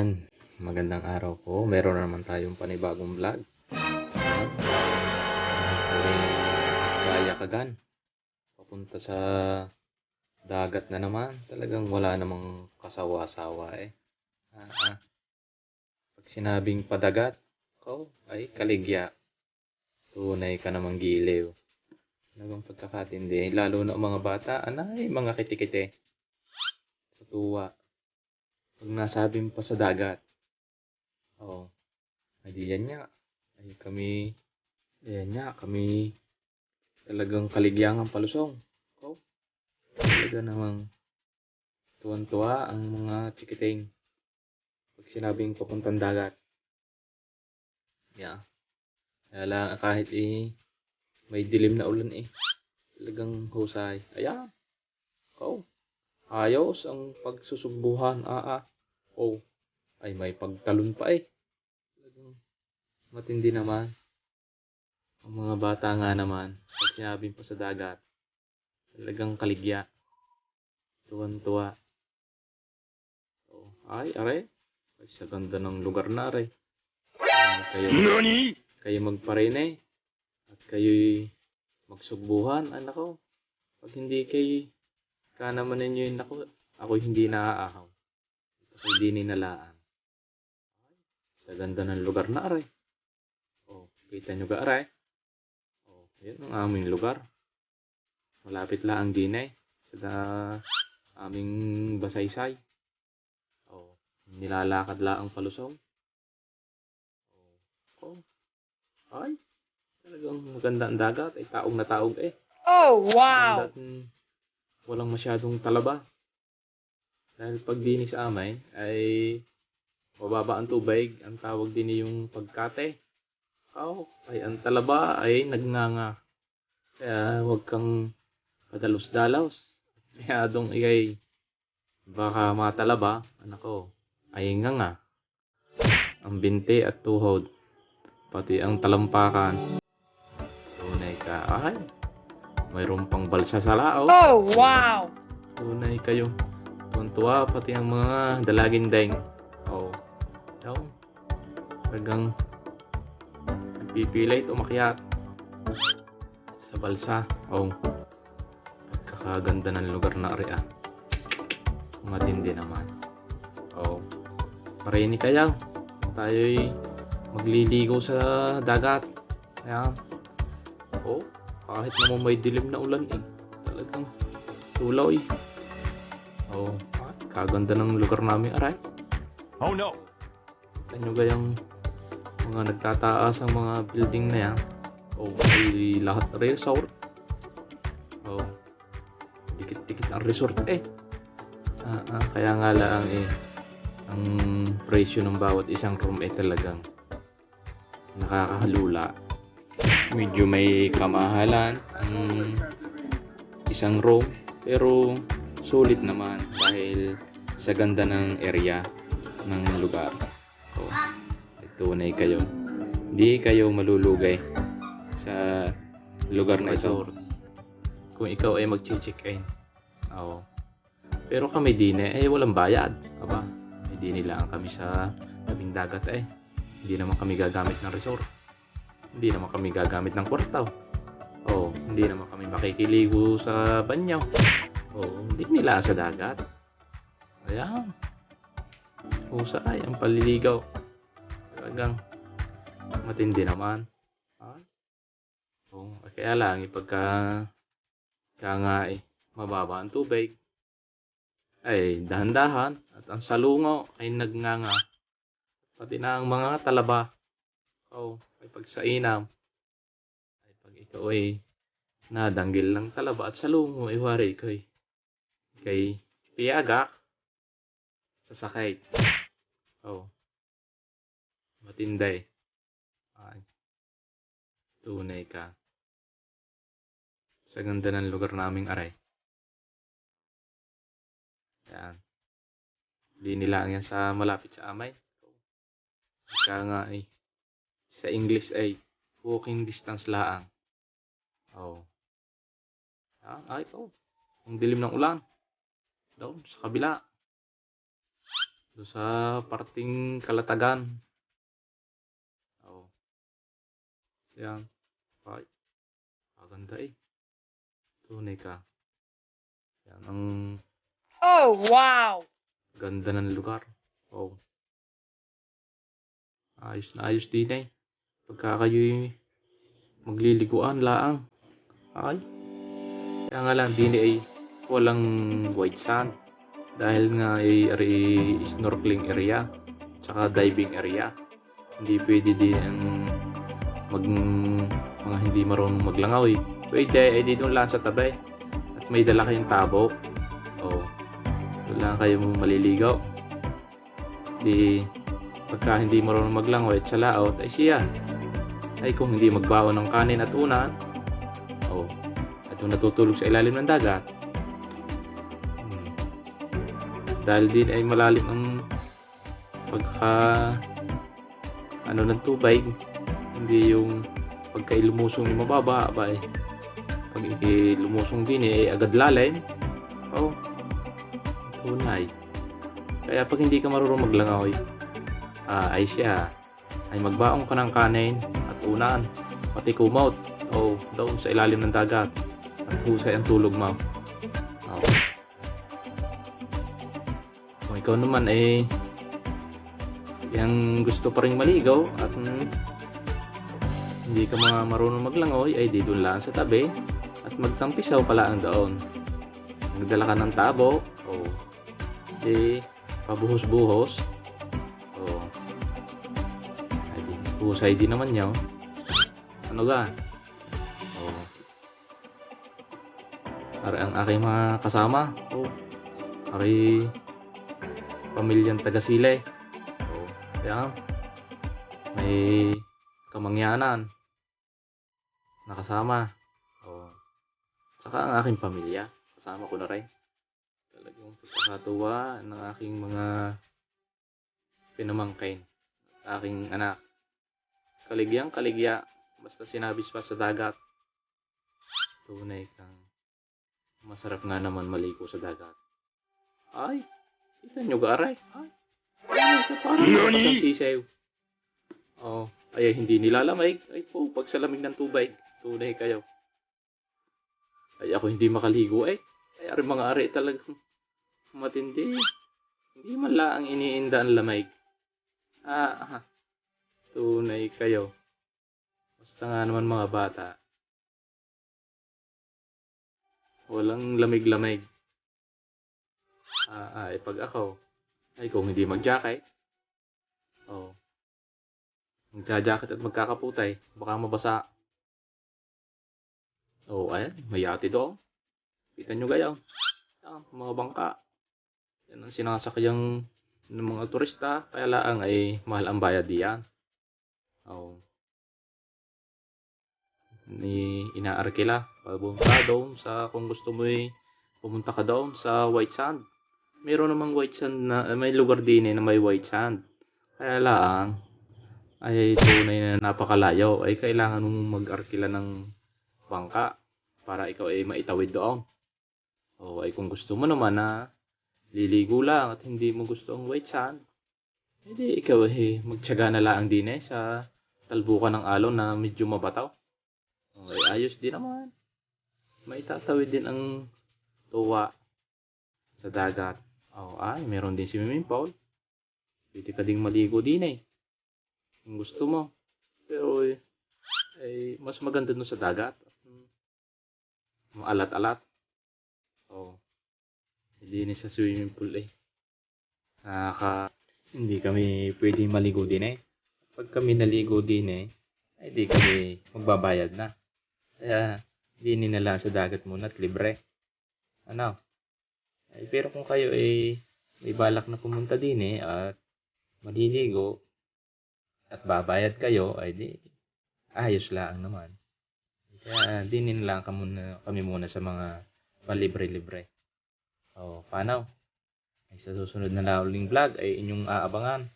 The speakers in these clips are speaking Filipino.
Ayan, magandang araw po. Meron na naman tayong panibagong vlog. Gaya kagan. Papunta sa dagat na naman. Talagang wala namang kasawa-sawa eh. Ah, ah. Pag sinabing padagat, oh, ay kaligya. Tunay ka namang giliw. Talagang pagkakatindi. Lalo na mga bata, anay, mga kitikite. Sa tuwa. Pag nasabing pa sa dagat. Oo. Ay di yan nga. Ay kami, ayan nga, kami talagang kaligyangan palusong. Oo. Talaga namang tuwan-tuwa ang mga chikiting pag sinabing papuntang dagat. Yeah. Kaya lang kahit eh, may dilim na ulan eh. Talagang husay. Ayan. Oo. Ayos ang pagsusugbuhan. Ah, ah. Oh, ay may pagtalon pa eh. Matindi naman. Ang mga bata nga naman, pag sinabing pa sa dagat, talagang kaligya. Tuwan-tuwa. Oh, ay, are. Ay, sa ganda ng lugar na, are. Ah, kayo, NANI kayo magparene. At kayo'y magsugbuhan. Ay, nako. Pag hindi kayo, ka naman ninyo yun, nako, ako hindi naaahaw. Ito hindi ninalaan. Sa ganda ng lugar na aray. Oh, kita nyo ga aray? Oh, yan ang aming lugar. Malapit lang ang dinay sa da, aming basaysay. Oh, nilalakad lang ang palusong. Oh, oh. Ay, talagang maganda ang dagat. Ay, taog na taog eh. Oh, wow! Ang dating walang masyadong talaba. Dahil pag dini sa amin ay mababa ang tubig, ang tawag din yung pagkate. Oh, ay ang talaba ay nagnanga. Kaya huwag kang padalos-dalos. Kaya dong iyay baka matalaba, anak ko, ay nga nga. Ang binti at tuhod, pati ang talampakan. Tunay ka, ay, mayroon pang balsa sa lao. Oh, wow! Tunay kayo. Tuntua pati ang mga dalagin deng. Oh. Yaw. Talagang nagpipilit umakyat sa balsa. Oh. Pagkakaganda ng lugar na ari ah. Matindi naman. Oh. Parini kayo. Tayo'y magliligo sa dagat. Ayan. Oh. Kahit naman may dilim na ulan eh. Talagang tulaw eh. Oh, kaganda ng lugar namin, aray. Oh no Kita nyo gayang mga nagtataas ang mga building na yan. Oh, ay lahat resort. Oo. Oh, dikit-dikit ang resort eh. Ah, ah, kaya nga lang eh, ang presyo ng bawat isang room eh talagang nakakahalula. Medyo may kamahalan ang isang room, pero sulit naman dahil sa ganda ng area ng lugar. So, tunay kayo. Hindi kayo malulugay sa lugar na ito. Kung ikaw ay mag-check-in. Oo. Pero kami din eh, eh walang bayad. Aba, hindi nila kami sa tabing dagat eh. hindi naman kami gagamit ng resort. Hindi naman kami gagamit ng kwartaw. Oh, hindi naman kami makikiligo sa banyo. Oh, hindi nila sa dagat. Ayan. Husay ang paliligaw. Talagang matindi naman. Ha? Oh, kaya lang, ipagka kaya nga eh, mababa ang tubig, ay dahan-dahan at ang salungo ay nagnganga. Pati na ang mga talaba. Oh, ay pag sa inam, ay pag ikaw ay nadanggil ng talaba at salungo ay wari kay kay piyagak sasakay. Oh. Matinday. Ay. Tunay ka. Sa ganda ng lugar naming aray. Yan. Hindi nila yan sa malapit sa amay. Kaya nga ay sa English ay walking distance laang. Oh. Ah, ay, oh. Ang dilim ng ulan. Doon, sa kabila. Doon sa parting kalatagan. Oh. Yan. Ay. Maganda eh. Tunay ka. Yan ang Oh, wow. ganda ng lugar. Oh. Ayos na ayos din eh. Pagka kayo magliliguan laang. Ay. Kaya nga lang din ay walang white sand. Dahil nga ay, ay snorkeling area. Tsaka diving area. Hindi pwede din ang mag mga hindi marunong maglangaw eh. Pwede, eh di doon lang sa tabi. At may dala kayong tabo. Oh. Doon lang kayo maliligaw. Di, pagka hindi marunong maglangoy at sa laot, ay siya. Ay kung hindi magbaon ng kanin at unan, oh, at kung natutulog sa ilalim ng dagat, hmm, dahil din ay malalim ang pagka ano ng tubig, hindi yung pagka lumusong yung mababa, ba eh, pag lumusong din eh, agad lalim, oh, tunay. Kaya pag hindi ka marunong maglangoy, ah, ay siya, ay magbaong ka ng kanin at unan, pati kumot, o doon sa ilalim ng dagat, at husay ang tulog mo. Oh. Kung ikaw naman ay yang gusto pa rin maligaw at mm, hindi ka mga marunong maglangoy ay di doon lang sa tabi at magtampisaw pala ang doon. Magdala ka ng tabo o di pabuhos-buhos husay din naman niya oh. ano ga? O ari ang aking mga kasama o ari pamilyang taga-sile. O yan may kamangyanan. Nakasama. O saka ang aking pamilya. Kasama ko na rin. Talagang pagkakatuwa ng aking mga pinamangkin. Aking anak. Kaligyang kaligya, basta sinabi pa sa dagat. Tunay kang masarap nga naman maligo sa dagat. Ay, kita nyo ga aray? Ay, ay, ito parang ang sisaw. Oh, ay hindi nilalamig. Ay po, pag sa lamig ng tubig, tunay kayo. Ay ako hindi makaligo eh. Ay ari mga ari talagang matindi. Hindi man lang iniinda ang lamig. Ah, ah, tunay kayo. Basta nga naman mga bata. Walang lamig-lamig. Ah, ah, eh, pag ako, ay kung hindi mag-jacket, oh, magja-jacket at magkakaputay, baka mabasa. Oh, ayan, may yate doon. Kita nyo gayaw. Ah, mga bangka. Yan ang sinasakyan ng mga turista. Kaya lang ay mahal ang bayad diyan. Oh. Ni inaarkila. Papunta doon sa kung gusto mo eh, pumunta ka doon sa white sand. Meron namang white sand na may lugar din eh na may white sand. Kaya lang ay tunay na napakalayo ay kailangan mong mag-arkila ng bangka para ikaw ay maitawid doon. O ay kung gusto mo naman na liligo lang at hindi mo gusto ang white sand, Hindi, ikaw eh, magtyaga na lang din eh sa talbukan ng alon na medyo mabataw. Okay, ayos din naman. May tatawid din ang tuwa sa dagat. Oh, ay, meron din swimming pool. Pwede ka ding maligo din eh. Kung gusto mo. Pero eh, eh mas maganda dun sa dagat. Hmm. Maalat-alat. Oh. Hindi ni sa swimming pool eh. Nakaka... Hindi kami pwede maligo din eh. Pag kami naligo din eh, ay di kami magbabayad na. Kaya, hindi na lang sa dagat muna at libre. Ano? Ay, pero kung kayo ay may balak na pumunta din eh at maliligo at babayad kayo, ay di ayos lang naman. Kaya dinin lang kami muna, kami muna sa mga palibre-libre. O, paano? Ay sa susunod na nauling vlog ay inyong aabangan.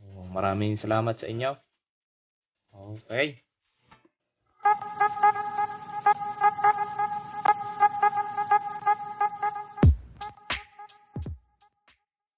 O, maraming salamat sa inyo. Okay.